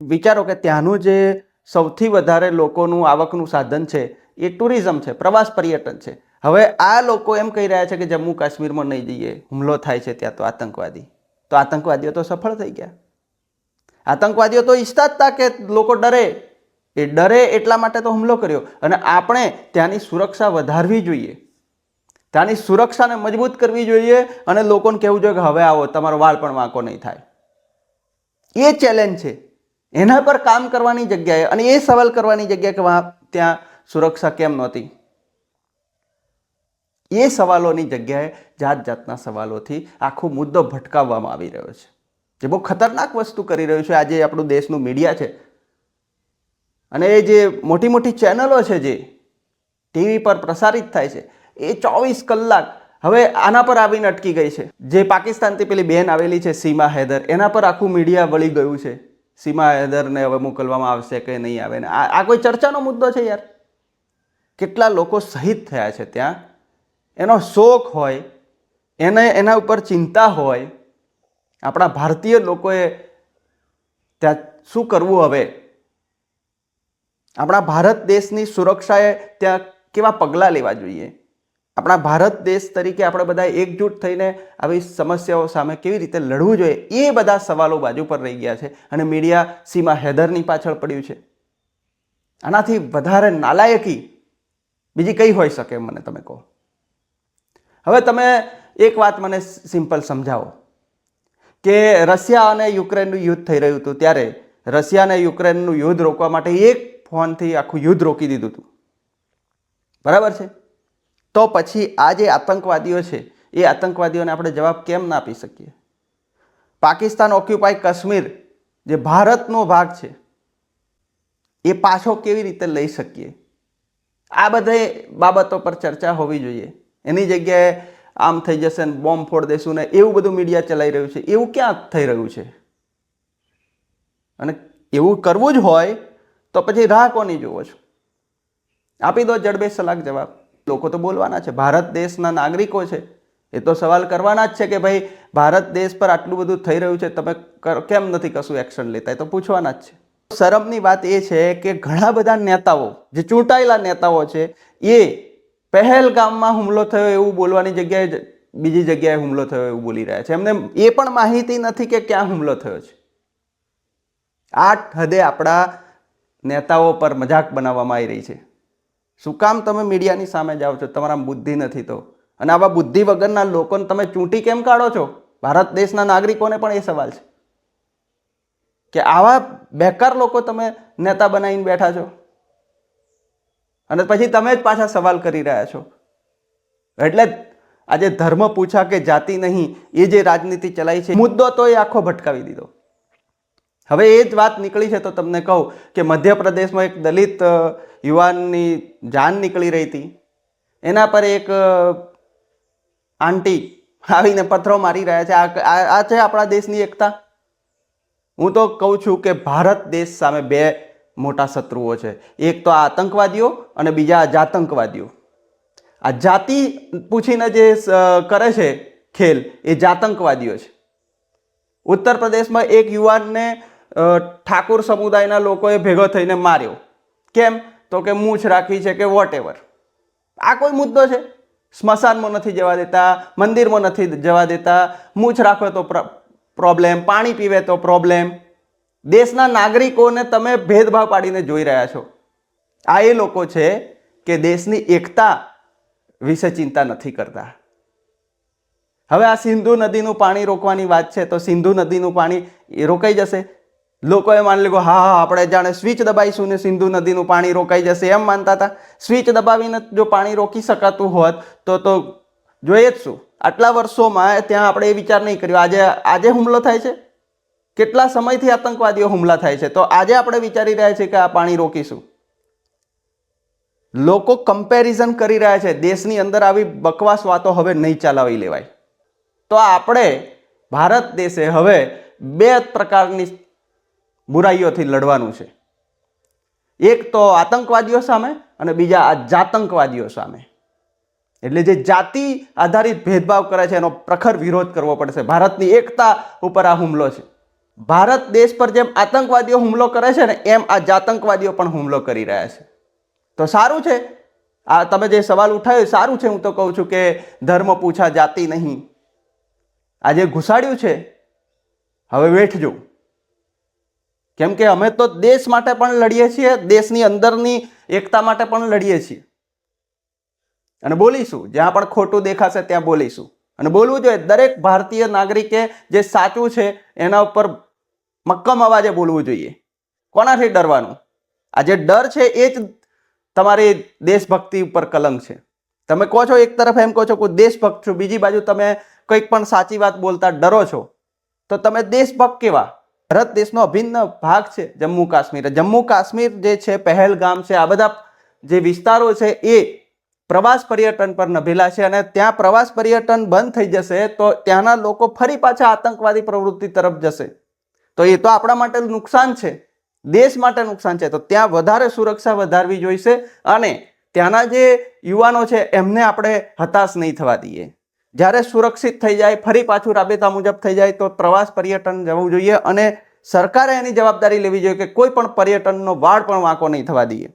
વિચારો કે ત્યાંનું જે સૌથી વધારે લોકોનું આવકનું સાધન છે, એ ટુરિઝમ છે, પ્રવાસ પર્યટન છે. હવે આ લોકો એમ કહી રહ્યા છે કે જમ્મુ કાશ્મીરમાં નહીં જઈએ, હુમલો થાય છે ત્યાં તો આતંકવાદી. તો આતંકવાદીઓ તો સફળ થઈ ગયા. આતંકવાદીઓ તો ઈચ્છતા જ કે લોકો ડરે. એ ડરે એટલા માટે તો હુમલો કર્યો. અને આપણે ત્યાંની સુરક્ષા વધારવી જોઈએ. ત્યાંની સુરક્ષાને મજબૂત કરવી જોઈએ અને લોકોને કહેવું જોઈએ કે હવે આવો, તમારો વાળ પણ વાંકો નહીં થાય. એ ચેલેન્જ છે. એના પર કામ કરવાની જગ્યાએ અને એ સવાલ કરવાની જગ્યાએ કે ત્યાં સુરક્ષા કેમ નહોતી? એ સવાલોની જગ્યાએ જાત જાતના સવાલોથી આખો મુદ્દો ભટકાવવામાં આવી રહ્યો છે. જે બહુ ખતરનાક વસ્તુ કરી રહ્યું છે. આજે આપણું દેશનું મીડિયા છે. અને એ જે મોટી મોટી ચેનલો છે જે ટીવી પર પ્રસારિત થાય છે, એ ચોવીસ કલાક હવે આના પર આવીને અટકી ગઈ છે. જે પાકિસ્તાનથી પેલી બેન આવેલી છે, સીમા હૈદર, એના પર આખું મીડિયા વળી ગયું છે. સીમા હેદરને હવે મોકલવામાં આવશે કે નહીં આવે ને? આ કોઈ ચર્ચાનો મુદ્દો છે યાર. કેટલા લોકો શહીદ થયા છે ત્યાં? એનો શોખ હોય, એને એના ઉપર ચિંતા હોય. આપણા ભારતીય લોકોએ ત્યાં શું કરવું હવે? આપણા ભારત દેશની સુરક્ષાએ ત્યાં કેવા પગલાં લેવા જોઈએ? આપણા ભારત દેશ તરીકે આપણે બધા એકજૂટ થઈને આવી સમસ્યાઓ સામે કેવી રીતે લડવું જોઈએ, એ બધા સવાલો બાજુ પર રહી ગયા છે અને મીડિયા સીમા હેદરની પાછળ પડ્યું છે. આનાથી વધારે નાલાયકી બીજી કઈ હોઈ શકે મને તમે કહો. હવે તમે એક વાત મને સિમ્પલ સમજાવો. કે રશિયા અને યુક્રેનનું યુદ્ધ થઈ રહ્યું હતું ત્યારે રશિયા અને યુક્રેનનું યુદ્ધ રોકવા માટે એક ફોનથી આખું યુદ્ધ રોકી દીધું હતું. બરાબર છે? તો પછી આ જે આતંકવાદીઓ છે, એ આતંકવાદીઓને આપણે જવાબ કેમ ના આપી શકીએ? પાકિસ્તાન ઓક્યુપાય કાશ્મીર જે ભારતનો ભાગ છે, એ પાછો કેવી રીતે લઈ શકીએ? આ બધે બાબતો પર ચર્ચા હોવી જોઈએ. એની જગ્યાએ આમ થઈ જશે ને બોમ્બ ફોડ દેશું ને એવું બધું મીડિયા ચલાવી રહ્યું છે. એવું ક્યાં થઈ રહ્યું છે? અને એવું કરવું જ હોય તો પછી રાહ કોની જુઓ છો? આપી દો જડબે સલાક જવાબ. લોકો તો બોલવાના છે. ભારત દેશના નાગરિકો છે. એ તો સવાલ કરવાના જ છે કે ભાઈ, ભારત દેશ પર આટલું બધું થઈ રહ્યું છે, તમે કેમ નથી કશું એક્શન લેતા? એ તો પૂછવાના જ છે. શરમની વાત એ છે કે ઘણા બધા નેતાઓ, જે ચૂંટાયેલા નેતાઓ છે, એ પહેલગામમાં હુમલો થયો એવું બોલવાની જગ્યાએ બીજી જગ્યાએ હુમલો થયો એવું બોલી રહ્યા છે. એમને એ પણ માહિતી નથી કે ક્યાં હુમલો થયો છે. આઠ હદે આપણા નેતાઓ પર મજાક બનાવવામાં આવી રહી છે. શું કામ તમે મીડિયાની સામે જાઓ છો? તમારા બુદ્ધિ નથી તો. અને આવા બુદ્ધિ વગરના લોકોને તમે ચૂંટી કેમ કાઢો છો? ભારત દેશના નાગરિકોને પણ એ સવાલ છે. કે આવા બેકાર લોકો તમે નેતા બનાવીને બેઠા છો? અને પછી તમે જ પાછા સવાલ કરી રહ્યા છો. એટલે આજે ધર્મ પૂછા કે જાતિ નહીં, એ જે રાજનીતિ ચલાવી છે, મુદ્દો તો એ આખો ભટકાવી દીધો. હવે એ જ વાત નીકળી છે તો તમને કહું કે મધ્યપ્રદેશમાં એક દલિત યુવાનની જાન નીકળી રહી હતી. એના પર એક આંટી આવીને પથ્થરો મારી રહ્યા છે. આ, આ- છે આપણા દેશની એકતા. હું તો કહું છું કે ભારત દેશ સામે બે મોટા શત્રુઓ છે. એક તો આ આતંકવાદીઓ અને બીજા જાતંકવાદીઓ. આ જાતિ પૂછીને જે કરે છે ખેલ, એ જાતંકવાદીઓ છે. ઉત્તર પ્રદેશમાં એક યુવાનને ઠાકુર સમુદાયના લોકોએ ભેગો થઈને માર્યો. કેમ? તો કે મૂછ રાખી છે કે વોટ આ કોઈ મુદ્દો છે? સ્મશાનમાં નથી જવા દેતા, મંદિરમાં નથી જવા દેતા, મૂછ રાખો તો પ્રોબ્લેમ પાણી પીવે તો પ્રોબ્લેમ દેશના નાગરિકોને તમે ભેદભાવ પાડીને જોઈ રહ્યા છો. આ એ લોકો છે કે દેશની એકતા વિશે ચિંતા નથી કરતા. હવે આ સિંધુ નદીનું પાણી રોકવાની વાત છે, તો સિંધુ નદીનું પાણી રોકાઈ જશે. લોકોએ માની લીધું, હા હા, આપણે જાણે સ્વિચ દબાવીશું ને સિંધુ નદીનું પાણી રોકાઈ જશે. એમ માનતા હતા. સ્વિચ દબાવીને જો પાણી રોકી શકાતું હોત, તો તો જોઈએ જ શું. આટલા વર્ષોમાં ત્યાં આપણે એ વિચાર નહીં કર્યો. આજે આજે હુમલો થાય છે? કેટલા સમયથી આતંકવાદીઓ હુમલા થાય છે? તો આજે આપણે વિચારી રહ્યા છીએ કે આ પાણી રોકીશું. લોકો કમ્પેરિઝન કરી રહ્યા છે. દેશની અંદર આવી બકવાસ વાતો હવે નહીં ચલાવી લેવાય. તો આપણે, ભારત દેશે હવે બે પ્રકારની બુરાઈઓથી લડવાનું છે. એક તો આતંકવાદીઓ સામે અને બીજા આ જાતંકવાદીઓ સામે. એટલે જે જાતિ આધારિત ભેદભાવ કરે છે એનો પ્રખર વિરોધ કરવો પડશે. ભારતની એકતા ઉપર આ હુમલો છે. ભારત દેશ પર જેમ આતંકવાદીઓ હુમલો કરે છે ને એમ આ જાતંકવાદીઓ પણ હુમલો કરી રહ્યા છે. તો સારું છે? આ તમે જે સવાલ ઉઠાવ્યો સારું છે. હું તો કહું છું કે ધર્મ પૂછા જાતિ નહીં. આ જે ઘુસાડ્યું છે. હવે વેઠજો. કેમ કે અમે તો દેશ માટે પણ લડીએ છીએ, દેશની અંદરની એકતા માટે પણ લડીએ છીએ. અને બોલીશું, જ્યાં પણ ખોટું દેખાશે ત્યાં બોલીશું. અને બોલવું જોઈએ, દરેક ભારતીય નાગરિકે જે સાચું છે, એના ઉપર મક્કમ અવાજે બોલવું જોઈએ. કોનાથી ડરવાનું? આ જે ડર છે, એ જ તમારી દેશભક્તિ ઉપર કલંક છે. તમે કહો છો એક તરફ એમ કહો છો કે દેશભક્ત છું, બીજી બાજુ તમે કંઈક પણ સાચી વાત બોલતા ડરો છો, તો તમે દેશભક્ત કેવા? ભારત દેશનો અભિન્ન ભાગ છે જમ્મુ કાશ્મીર. જમ્મુ કાશ્મીર જે છે, પહેલગામ છે, આ બધા જે વિસ્તારો છે એ પ્રવાસ પર્યટન પર નભેલા છે અને ત્યાં પ્રવાસ પર્યટન બંધ થઈ જશે તો ત્યાંના લોકો ફરી પાછા આતંકવાદી પ્રવૃત્તિ તરફ જશે. તો એ તો આપણા માટે નુકસાન છે. દેશ માટે નુકસાન છે. તો ત્યાં વધારે સુરક્ષા વધારવી જોઈશે અને ત્યાંના જે યુવાનો છે એમને આપણે હતાશ નહીં થવા દઈએ. જ્યારે સુરક્ષિત થઈ જાય, ફરી પાછું રાબેતા મુજબ થઈ જાય, તો પ્રવાસ પર્યટન જવું જોઈએ અને સરકારે એની જવાબદારી લેવી જોઈએ કે કોઈ પણ પર્યટનનો વાળ પણ વાંકો નહીં થવા દઈએ.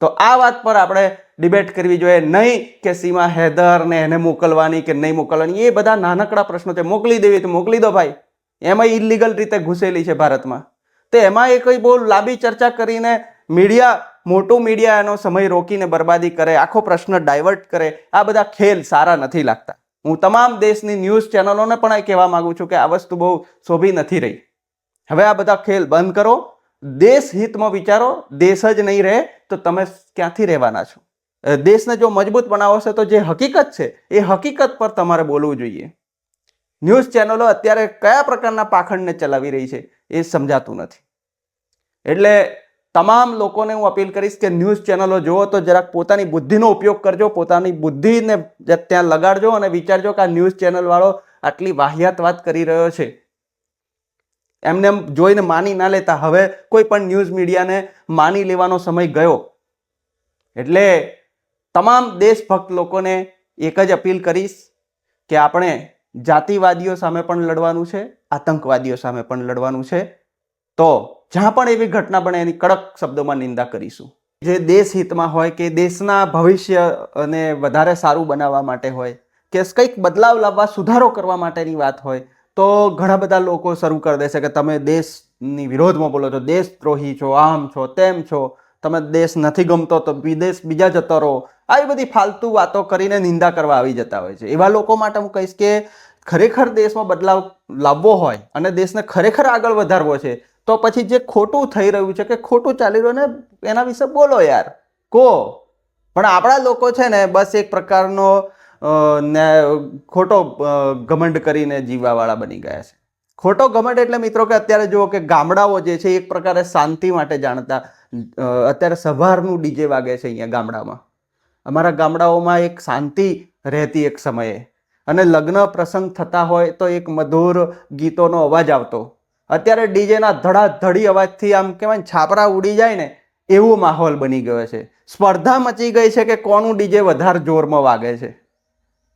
તો આ વાત પર આપણે ડિબેટ કરવી જોઈએ. નહીં કે સીમા હેદરને એને મોકલવાની કે નહીં મોકલવાની, એ બધા નાનકડા પ્રશ્નો છે. મોકલી દેવી તો મોકલી દો ભાઈ. એમાં ઇલીગલ રીતે ઘૂસેલી છે ભારતમાં. તો એમાં એ કંઈ બહુ લાંબી ચર્ચા કરીને મીડિયા, મોટું મીડિયા એનો સમય રોકીને બરબાદી કરે, આખો પ્રશ્ન ડાયવર્ટ કરે. આ બધા ખેલ સારા નથી લાગતા. હું તમામ દેશની ન્યૂઝ ચેનલોને પણ એ કહેવા માગું છું કે આ વસ્તુ બહુ શોભી નથી રહી. હવે આ બધા ખેલ બંધ કરો, દેશ હિતમાં વિચારો, દેશ જ નહીં રહે તો તમે ક્યાંથી રહેવાના છો? દેશને જો મજબૂત બનાવો છે તો જે હકીકત છે એ હકીકત પર તમારે બોલવું જોઈએ. ન્યૂઝ ચેનલો અત્યારે કયા પ્રકારના પાખંડને ચલાવી રહી છે એ સમજાતું નથી. એટલે તમામ લોકોને હું અપીલ કરીશ કે ન્યૂઝ ચેનલો જુઓ તો જરાક પોતાની બુદ્ધિનો ઉપયોગ કરજો, પોતાની બુદ્ધિને ત્યાં લગાડજો અને વિચારજો કે આ ન્યૂઝ ચેનલવાળો આટલી વાહિયાત વાત કરી રહ્યો છે. એમને એમ જોઈને માની ના લેતા. હવે કોઈ પણ ન્યૂઝ મીડિયાને માની લેવાનો સમય ગયો. એટલે તમામ દેશભક્ત લોકોને એક જ અપીલ કરીશ કે આપણે જાતિવાદીઓ સામે પણ લડવાનું છે, આતંકવાદીઓ સામે પણ લડવાનું છે. તો જ્યાં પણ એવી ઘટના બને એની કડક શબ્દોમાં નિંદા કરીશું. જે દેશ હિતમાં હોય કે દેશના ભવિષ્યને વધારે સારું બનાવવા માટે હોય, કે કંઈક બદલાવ લાવવા, સુધારો કરવા માટેની વાત હોય, તો ઘણા બધા લોકો શરૂ કરી દેશે કે તમે દેશની વિરોધમાં બોલો છો, દેશદ્રોહી છો, આમ છો, તેમ છો, તમે દેશ નથી ગમતો તો વિદેશ બીજા જતો રહો. આવી બધી ફાલતુ વાતો કરીને નિંદા કરવા આવી જતા હોય છે. એવા લોકો માટે હું કહીશ કે ખરેખર દેશમાં બદલાવ લાવવો હોય અને દેશને ખરેખર આગળ વધારવો છે તો પછી જે ખોટું થઈ રહ્યું છે કે ખોટું ચાલી રહ્યું ને એના વિશે બોલો યાર. કો પણ આપણા લોકો છે ને બસ એક પ્રકારનો ને ખોટો ઘમંડ કરીને જીવવાવાળા બની ગયા છે. ખોટો ઘમંડ એટલે મિત્રો કે અત્યારે જુઓ કે ગામડાઓ જે છે એક પ્રકારે શાંતિ માટે જાણતા અત્યારે સવારનું ડીજે વાગે છે અહીંયા ગામડામાં. અમારા ગામડાઓમાં એક શાંતિ રહેતી એક સમયે. અને લગ્ન પ્રસંગ થતા હોય તો એક મધુર ગીતોનો અવાજ આવતો. અત્યારે ડીજેના ધડાધડી અવાજથી આમ કહેવાય છાપરા ઉડી જાય ને, એવો માહોલ બની ગયો છે. સ્પર્ધા મચી ગઈ છે કે કોનું ડીજે વધારે જોરમાં વાગે છે?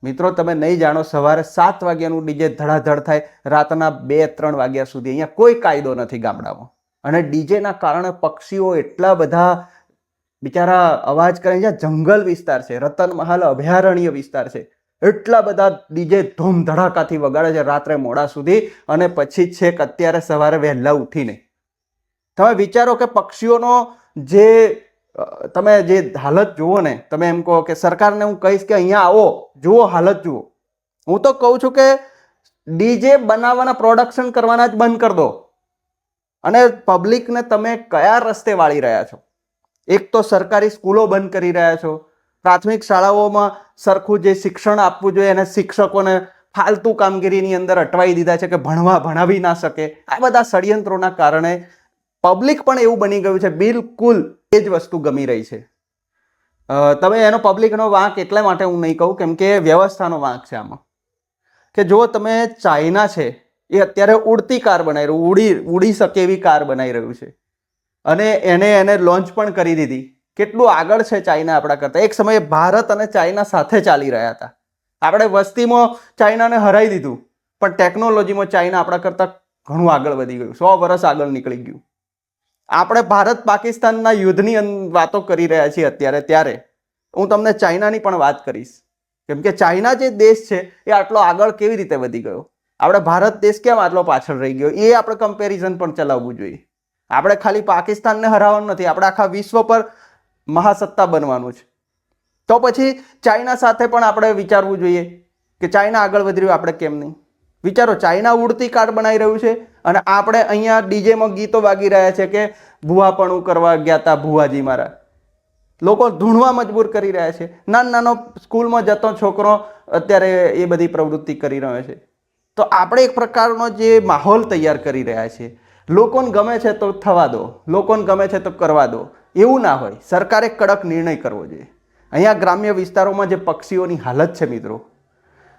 મિત્રો, તમે નહીં જાણો, સવારે સાત વાગ્યાનું ડીજે ધડાધડ થાય, રાતના બે, ત્રણ વાગ્યા સુધી અહીંયા કોઈ કાયદો નથી ગામડામાં. અને ડીજેના કારણે પક્ષીઓ એટલા બધા બિચારા અવાજ કરે છે જંગલ વિસ્તાર છે, રતન મહાલ અભયારણ્ય વિસ્તાર છે. એટલા બધા ડીજે ધૂમ ધડાકાથી વગાડે છે રાત્રે મોડા સુધી અને પછી છેક અત્યારે સવારે વહેલા ઉઠીને. તમે વિચારો કે પક્ષીઓનો જે તમે જે હાલત જુઓ ને, તમે એમ કહો કે સરકારને હું કહીશ કે અહીંયા આવો, જુઓ હાલત જુઓ. હું તો કહું છું કે ડીજે બનાવવાના પ્રોડક્શન કરવાના જ બંધ કરી દો. અને પબ્લિકને તમે કયા રસ્તે વાળી રહ્યા છો? એક તો સરકારી સ્કૂલો બંધ કરી રહ્યા છો. પ્રાથમિક શાળાઓમાં સરખું જે શિક્ષણ આપવું જોઈએ એને શિક્ષકોને ફાલતુ કામગીરીની અંદર અટવાઈ દીધા છે કે ભણવા ભણાવી ના શકે. આ બધા ષડયંત્રોના કારણે પબ્લિક પણ એવું બની ગયું છે, બિલકુલ એ જ વસ્તુ ગમી રહી છે. તમે એનો પબ્લિકનો વાંક એટલા માટે હું નહીં કહું, કેમ કે વ્યવસ્થાનો વાંક છે આમાં. કે જો તમે ચાઇના છે, એ અત્યારે ઉડતી કાર બનાવી રહ્યું, ઉડી ઉડી શકે એવી કાર બનાવી રહ્યું છે. અને એને એને લોન્ચ પણ કરી દીધી. કેટલું આગળ છે ચાઇના આપણા કરતાં? એક સમયે ભારત અને ચાઇના સાથે ચાલી રહ્યા હતા. આપણે વસ્તીમાં ચાઇનાને હરાઈ દીધું, પણ ટેકનોલોજીમાં ચાઇના આપણા કરતાં ઘણું આગળ વધી ગયું. સો વર્ષ આગળ નીકળી ગયું. આપણે ભારત પાકિસ્તાનના યુદ્ધની વાતો કરી રહ્યા છીએ અત્યારે, ત્યારે. હું તમને ચાઇનાની પણ વાત કરીશ. કેમ કે ચાઇના જે દેશ છે, એ આટલો આગળ કેવી રીતે વધી ગયો? આપણે ભારત દેશ કેમ આટલો પાછળ રહી ગયો? એ આપણે કમ્પેરિઝન પણ ચલાવવું જોઈએ. આપણે ખાલી પાકિસ્તાનને હરાવવાનું નથી, આપણે આખા વિશ્વ પર મહાસત્તા બનવાનું છે. તો પછી ચાઇના સાથે પણ આપણે વિચારવું જોઈએ કે ચાઇના આગળ વધી રહ્યું આપણે કેમ નહીં? વિચારો, ચાઇના ઉડતી કાર્ડ બનાવી રહ્યું છે અને આપણે અહીંયા ડીજેમાં ગીતો વાગી રહ્યા છે કે ભૂવાપણું કરવા ગયા તા ભુવાજી મારા. લોકો ધૂણવા મજબૂર કરી રહ્યા છે. નાનો નાનો સ્કૂલમાં જતો છોકરો અત્યારે એ બધી પ્રવૃત્તિ કરી રહ્યો છે. તો આપણે એક પ્રકારનો જે માહોલ તૈયાર કરી રહ્યા છે. લોકોને ગમે છે તો થવા દો. લોકોને ગમે છે તો કરવા દો. એવું ના હોય. સરકારે કડક નિર્ણય કરવો જોઈએ. અહીંયા ગ્રામ્ય વિસ્તારોમાં જે પક્ષીઓની હાલત છે મિત્રો,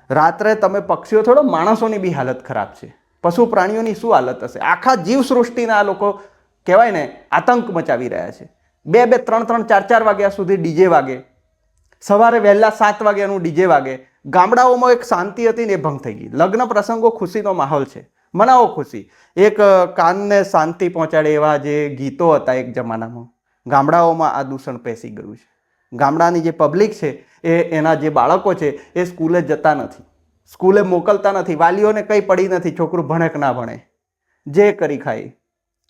રાત્રે તમે પક્ષીઓ થોડો માણસોની બી હાલત ખરાબ છે. પશુ પ્રાણીઓની શું હાલત હશે? આખા જીવસૃષ્ટિના લોકો કહેવાય ને, આતંક મચાવી રહ્યા છે. બે બે, ત્રણ ત્રણ, ચાર ચાર વાગ્યા સુધી ડીજે વાગે. સવારે વહેલા સાત વાગ્યાનું ડીજે વાગે. ગામડાઓમાં એક શાંતિ હતી ને એ ભંગ થઈ ગઈ. લગ્ન પ્રસંગો ખુશીનો માહોલ છે. મનાવો ખુશી. એક કાનને શાંતિ પહોંચાડે એવા જે ગીતો હતા એક જમાનામાં. ગામડાઓમાં આ દૂષણ પેસી ગયું છે. ગામડાની જે પબ્લિક છે, એ એના જે બાળકો છે, એ સ્કૂલે જતા નથી. સ્કૂલે મોકલતા નથી, વાલીઓને કંઈ પડી નથી, છોકરું ભણે કે ના ભણે. જે કરી ખાય.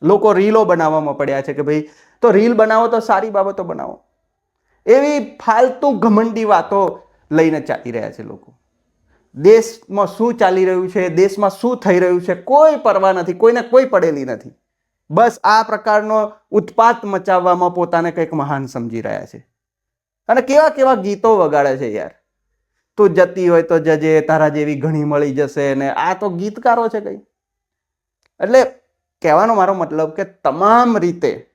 લોકો રીલો બનાવવામાં પડ્યા છે કે ભાઈ, તો રીલ બનાવો તો સારી બાબતો બનાવો. એવી ફાલતુ ઘમંડી વાતો લઈને ચાલી રહ્યા છે લોકો. દેશમાં શું ચાલી રહ્યું છે, દેશમાં શું થઈ રહ્યું છે, કોઈ પરવા નથી, કોઈને કોઈ પડેલી નથી. બસ આ પ્રકારનો ઉત્પાત મચાવવામાં પોતાને કંઈક મહાન સમજી રહ્યા છે. અને કેવા કેવા ગીતો વગાડે છે યાર. તું જતી હોય તો જજે, તારા જેવી ઘણી મળી જશે ને આ તો ગીતકારો છે કઈ. એટલે કહેવાનો મારો મતલબ કે તમામ રીતે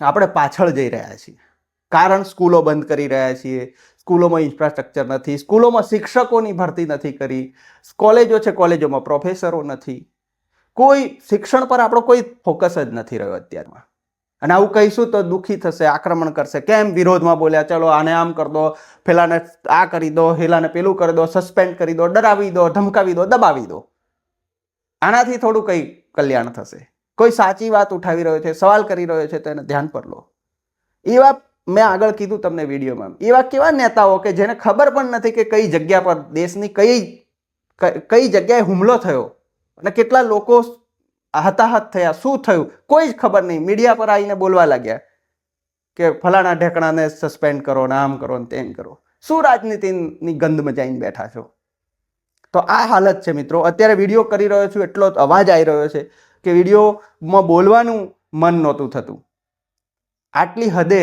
આપણે પાછળ જઈ રહ્યા છીએ. કારણ સ્કૂલો બંધ કરી રહ્યા છીએ, સ્કૂલોમાં ઇન્ફ્રાસ્ટ્રક્ચર નથી, સ્કૂલોમાં શિક્ષકોની ભરતી નથી કરી, કોલેજો છે કોલેજોમાં, પ્રોફેસરો નથી. કોઈ શિક્ષણ પર આપણો કોઈ ફોકસ જ નથી રહ્યો અત્યારમાં. અને આવું કહીશું તો દુઃખી થશે, આક્રમણ કરશે. કેમ વિરોધમાં બોલ્યા, ચલો, આને આમ કરી દો પેલાને આ કરી દો, હેલાને પેલું કરી દો, સસ્પેન્ડ કરી દો, ડરાવી દો, ધમકાવી દો, દબાવી દો. આનાથી થોડું કંઈ કલ્યાણ થશે. કોઈ સાચી વાત ઉઠાવી રહ્યો છે, સવાલ કરી રહ્યો છે, તો એને ધ્યાન પર લો. એવા મેં આગળ કીધું તમને વિડીયોમાં. એવા કેવા નેતાઓ કે જેને ખબર પણ નથી કે કઈ જગ્યા પર દેશની કઈ કઈ જગ્યાએ હુમલો થયો. અને કેટલા લોકો હતાહત થયા? શું થયું? કોઈ જ ખબર નહીં. મીડિયા પર આવીને બોલવા લાગ્યા કે ફલાણા ઢેકણાને સસ્પેન્ડ કરો ને આમ કરો ને તેમ કરો. શું રાજનીતિની ગંદ મચાઈને બેઠા છો? તો આ હાલત છે મિત્રો. અત્યારે વીડિયો કરી રહ્યો છું, એટલો અવાજ આવી રહ્યો છે કે વિડીયોમાં બોલવાનું મન નહોતું થતું. આટલી હદે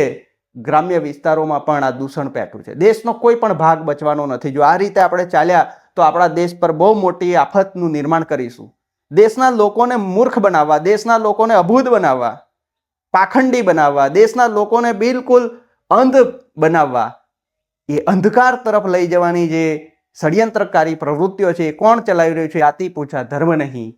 ગ્રામ્ય વિસ્તારોમાં પણ આ દૂષણ પેટું છે. દેશનો કોઈ પણ ભાગ બચવાનો નથી. જો આ રીતે આપણે ચાલ્યા તો આપણા દેશ પર બહુ મોટી આફતનું નિર્માણ કરીશું. દેશના લોકોને મૂર્ખ બનાવવા, દેશના લોકોને અભૂત બનાવવા, પાખંડી બનાવવા, દેશના લોકોને બિલકુલ અંધ બનાવવા, એ અંધકાર તરફ લઈ જવાની જે ષડયંત્રકારી પ્રવૃત્તિઓ છે એ કોણ ચલાવી રહ્યું છે આતિ પૂછા ધર્મ નહીં.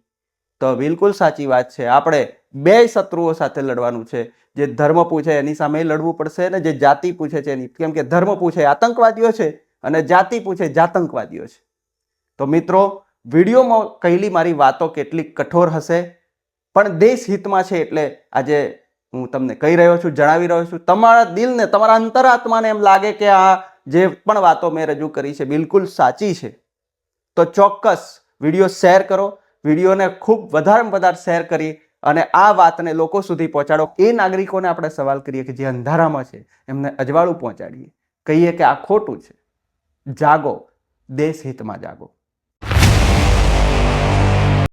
તો બિલકુલ સાચી વાત છે. આપણે બે શત્રુઓ સાથે લડવાનું છે. જે ધર્મ પૂછે એની સામે લડવું પડશે અને જે જાતિ પૂછે છે એની કેમ કે ધર્મ પૂછે આતંકવાદીઓ છે અને જાતિ પૂછે જાતંકવાદીઓ છે. તો મિત્રો, વિડીયોમાં કહેલી મારી વાતો કેટલી કઠોર હશે, પણ દેશ હિતમાં છે એટલે આજે હું તમને કહી રહ્યો છું, જણાવી રહ્યો છું. તમારા દિલને, તમારા અંતરાત્માને એમ લાગે કે આ જે પણ વાતો મેં રજૂ કરી છે બિલકુલ સાચી છે. તો ચોક્કસ વીડિયો શેર કરો, વિડીયોને ખૂબ વધારેમાં વધારે શેર કરી અને આ વાતને લોકો સુધી પહોંચાડો. એ નાગરિકોને આપણે સવાલ કરીએ કે જે અંધારામાં છે, એમને અજવાળું પહોંચાડીએ. કહીએ કે આ ખોટું છે. જાગો, દેશ હિતમાં જાગો.